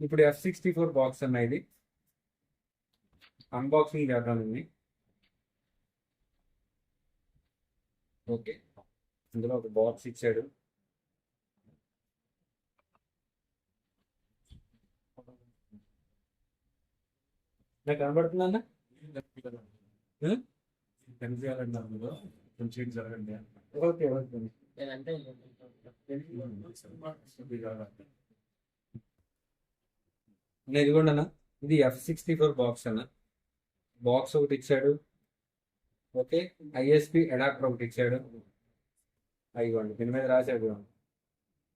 ఇప్పుడు F sixty four box అన్న ఇది. అన్బాక్సింగ్ చేద్దాం ఇది ఓకే. ఇందులో ఒక బాక్స్ ఇచ్చాడు. నాకు కనబడుతుందన్న? కనిపించాలండి అందులో? కొంచెం జరగండి ఓకే ఓకే. అన్న ఇదిగోండి అన్న. ఇది ఎఫ్ సిక్స్టీ ఫోర్ బాక్స్ అన్న. బాక్స్ ఒకటి ఇచ్చాడు. ఓకే. ఐఎస్పి అడాప్టర్ ఒకటి ఇచ్చాడు. అయ్యండి దీని మీద రాశాడు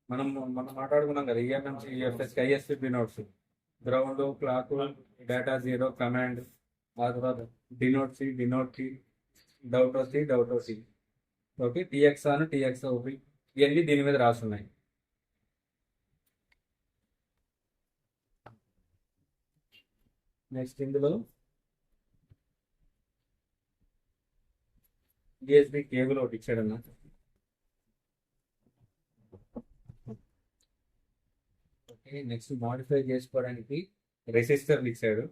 మనం మనం మాట్లాడుకున్నాం కదా. EMMC EFS ISP denotes ground clock data zero command ఆ తర్వాత denote C డినోట్కి doubt C doubt C okay. TX అని టిఎక్స్ ఓపి ఇవన్నీ దీని మీద రాసున్నాయి. నెక్స్ట్ ఇందులో యూఎస్బి కేబుల్ ఒకటి ఇచ్చాడన్న. ఓకే నెక్స్ట్ మాడిఫై చేసుకోవడానికి రెసిస్టర్లు ఇచ్చాడు.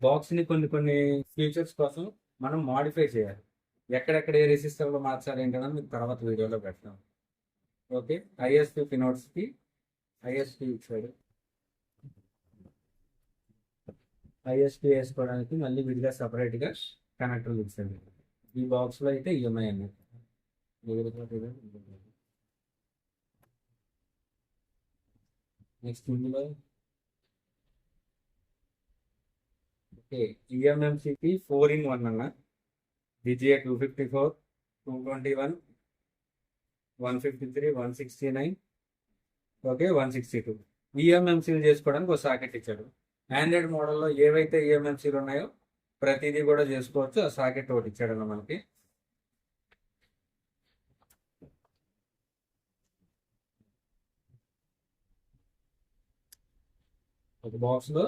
బాక్స్ని కొన్ని కొన్ని ఫీచర్స్ కోసం మనం మాడిఫై చేయాలి. ఎక్కడెక్కడ ఏ రెసిస్టర్లో మార్చాలి ఏంటన్నా మీకు తర్వాత వీడియోలో పెడతాం. ఓకే ఐఎస్పి ఫినోట్స్కి ఐఎస్పి ఇచ్చాడు. ఐఎస్పి వేసుకోవడానికి మళ్ళీ విడిగా సపరేట్గా కనెక్టర్లు ఇచ్చాడు ఈ బాక్స్లో అయితే ఈఎంఐ అన్ని నెక్స్ట్ ఇందులో. ఓకే ఈఎంఎంసికి ఫోర్ ఇన్ వన్ అన్న. DGA two fifty four two twenty one one fifty three one sixty nine okay one sixty two ఈఎంఎంసీలు చేసుకోవడానికి ఒక సాకెట్ ఇచ్చాడు. ఆండ్రాయిడ్ మోడల్లో ఏవైతే ఈఎంఎంసీలు ఉన్నాయో ప్రతిదీ కూడా చేసుకోవచ్చు. ఆ సాకెట్ ఒకటి ఇచ్చాడన్న మనకి. ఒక బాక్స్లో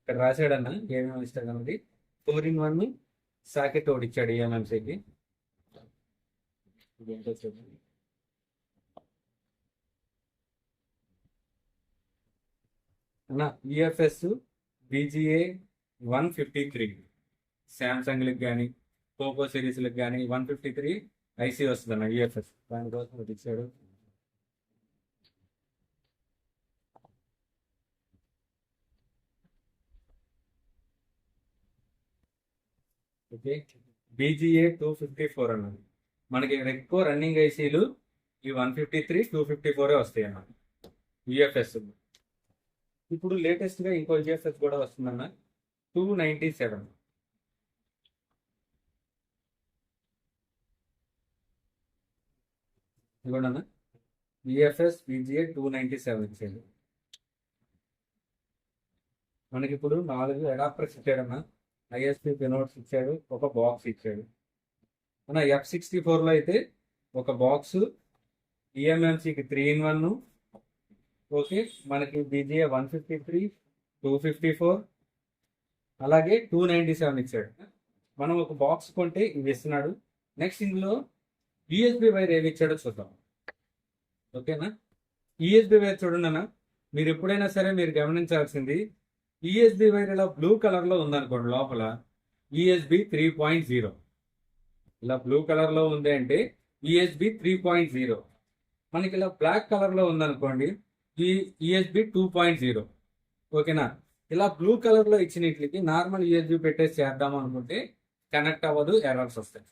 ఇక్కడ రాశాడన్న ఏమేమి ఇస్తాడు అన్నది ఫోర్ ఇన్ వన్ సాకెట్ ఒకటి ఇచ్చాడు ఈఎంఎంసీకి అన్న EFS BGA one fifty three శాంసంగ్లకు కానీ పోకో సిరీస్లకు కానీ వన్ ఫిఫ్టీ త్రీ ఐసీ వస్తుంది అన్న ఈఎఫ్ఎస్ దానికోసం ఇచ్చాడు. Okay. BGA two fifty four అన్నది మనకి ఎక్కువ రన్నింగ్ ఐసీలు ఈ one fifty three two fifty ఫోరే వస్తాయి అన్న యూఎఫ్ఎస్ ఇప్పుడు లేటెస్ట్గా ఇంకో జిఎస్ఎస్ కూడా వస్తుందన్న. టూ నైన్టీ సెవెన్ ఇదిగోండి VFS VGA two ninety seven ఇచ్చేది. మనకి ఇప్పుడు నాలుగు అడాప్టర్స్ ఇచ్చాడన్న. ఐఎస్పి పినోట్స్ ఇచ్చాడు ఒక బాక్స్ ఇచ్చాడు. మన ఎఫ్ సిక్స్టీ ఫోర్లో అయితే ఒక బాక్స్ ఈఎంఎంసీకి త్రీ ఇన్ వన్ ఓకే మనకి BGA one fifty three two fifty four అలాగే టూ నైంటీ సెవెన్ ఇచ్చాడు. మనం ఒక బాక్స్ కొంటే ఇవి ఇస్తున్నాడు. నెక్స్ట్ ఇందులో యూఎస్బి వైర్ ఏమి ఇచ్చాడో చూద్దాం. ఓకేనా యూఎస్బి వైర్ చూడండి అన్న. మీరు ఎప్పుడైనా సరే మీరు గమనించాల్సింది యూఎస్బి వైర్ ఇలా బ్లూ కలర్లో ఉందనుకోండి లోపల యూఎస్బి త్రీ పాయింట్ జీరో ఇలా బ్లూ కలర్లో ఉంది అంటే యూఎస్బి త్రీ పాయింట్ జీరో మనకి ఇలా బ్లాక్ కలర్లో ఉందనుకోండి యూఎస్బి టూ పాయింట్ జీరో ఓకేనా ఇలా బ్లూ కలర్లో ఇచ్చినట్లకి నార్మల్ యూఎస్బి పెట్టేసి చేద్దాం అనుకుంటే కనెక్ట్ అవ్వదు ఎర్రర్స్ వస్తాయి.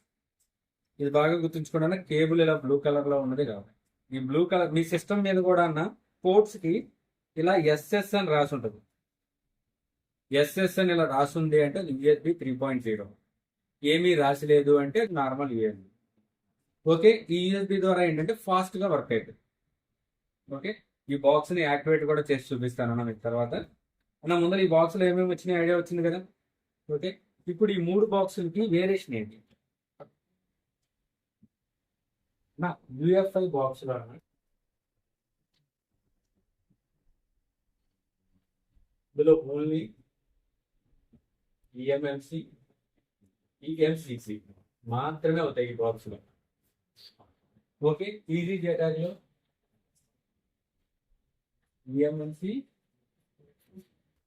ఇది బాగా గుర్తుంచుకోవడానికి కేబుల్ ఇలా బ్లూ కలర్లో ఉన్నది కాబట్టి. ఈ బ్లూ కలర్ మీ సిస్టమ్ మీద కూడా అన్న పోర్ట్స్కి ఇలా ఎస్ఎస్ అని రాసి ఉంటుంది. ఎస్ఎస్ అని ఇలా రాసుంది అంటే యూఎస్బి త్రీ పాయింట్ జీరో ఏమీ రాసిలేదు అంటే నార్మల్ యూఎస్బి ఓకే ఈ యూఎస్బి ద్వారా ఏంటంటే ఫాస్ట్గా వర్క్ అవుతుంది ఓకే ఈ బాక్స్ని యాక్టివేట్ కూడా చేసి చూపిస్తాను అన్న మీకు తర్వాత. అన్న ముందర ఈ బాక్స్లో ఏమేమి వచ్చినాయి? ఐడియా వచ్చింది కదా? ఓకే. ఇప్పుడు ఈ మూడు బాక్సులకి వేరియేషన్ ఏంటి? నా యూఎఫ్ఐ బాక్స్లో ఇందులో ఓన్లీ ఈఎంఎంసి ఈఎంసిసి మాత్రమే అవుతాయి ఈ బాక్స్లో. ఓకే. ఈజీ డేటాలో ఈఎంఎంసి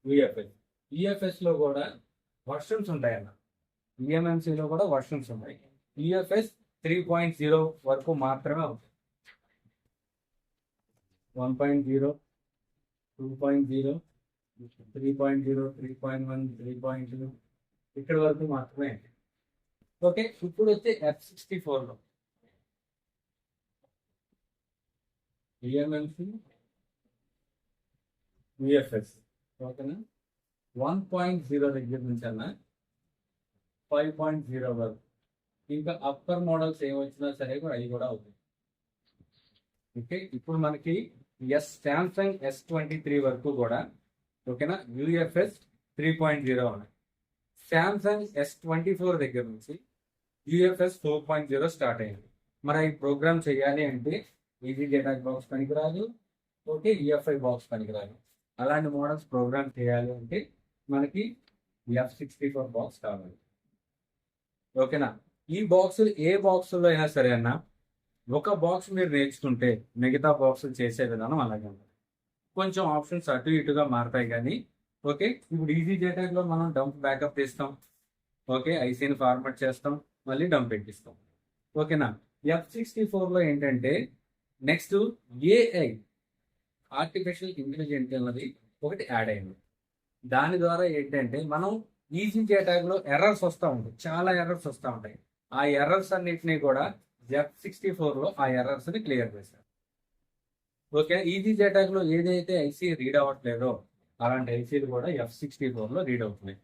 విఎఫ్ఎస్ విఎఫ్ఎస్లో కూడా వర్షన్స్ ఉంటాయి అన్న EMMC కూడా వర్షన్స్ ఉన్నాయి విఎఫ్ఎస్ త్రీ పాయింట్ జీరో వరకు మాత్రమే అవుతుంది one point zero two point zero three point zero three point one three point two ఇక్కడ వరకు మాత్రమే ఓకే ఇప్పుడు వచ్చే ఎఫ్ సిక్స్టీ ఫోర్లో ఈఎంఎంసి విఎఫ్ఎస్ ఓకేనా? వన్ పాయింట్ జీరో దగ్గర నుంచి అన్న. ఫైవ్ పాయింట్ జీరో వరకు. ఇంకా అప్పర్ మోడల్స్ ఏం వచ్చినా సరే కూడా అవి కూడా అవుతాయి. ఓకే? ఇప్పుడు మనకి S Samsung S twenty three వరకు కూడా ఓకేనా? యూఎఫ్ఎస్ త్రీ పాయింట్ జీరో ఉన్నాయి శాంసంగ్ ఎస్ ట్వంటీ ఫోర్ దగ్గర నుంచి UFS four point zero start అయింది. మరి ఈ ప్రోగ్రామ్ చేయాలి అంటే ఈజీ డేటా బాక్స్ పనికిరాదు. ఓకే? ఈఎఫ్ఐ బాక్స్ పనికిరాదు. అలాంటి మోడల్స్ ప్రోగ్రామ్ చేయాలి అంటే మనకి ఎఫ్ సిక్స్టీ ఫోర్ బాక్స్ కావాలి. ఓకేనా? ఈ బాక్సులు ఏ బాక్సుల్లో అయినా సరే అన్న ఒక బాక్స్ మీరు నేర్చుకుంటే మిగతా బాక్సులు చేసే విధానం అలాగే ఉంటుంది. కొంచెం ఆప్షన్స్ అటు ఇటుగా మారతాయి కానీ ఓకే? ఇప్పుడు ఈజీ లో మనం డంప్ బ్యాకప్ తీస్తాం ఓకే? ఐసీని ఫార్మాట్ చేస్తాం. మళ్ళీ డంప్ పెట్టిస్తాం. ఓకేనా? ఎఫ్ సిక్స్టీ ఫోర్లో ఏంటంటే నెక్స్ట్ ఏఐ ఆర్టిఫిషియల్ ఇంటెలిజెంట్ అన్నది ఒకటి యాడ్ అయింది. దాని ద్వారా ఏంటంటే మనం ఈజీ లో ఎర్రర్స్ వస్తూ ఉంటాయి. చాలా ఎర్రర్స్ వస్తూ ఉంటాయి. ఆ ఎర్రర్స్ అన్నింటినీ కూడా జెఫ్ సిక్స్టీ ఫోర్లో ఆ ఎర్రర్స్ని క్లియర్ చేశారు. ఓకే ఈజీ లో ఏదైతే ఐసీ రీడ్ అవ్వట్లేదో అలాంటి ఐసీలు కూడా ఎఫ్ సిక్స్టీ ఫోర్లో రీడ్ అవుతున్నాయి.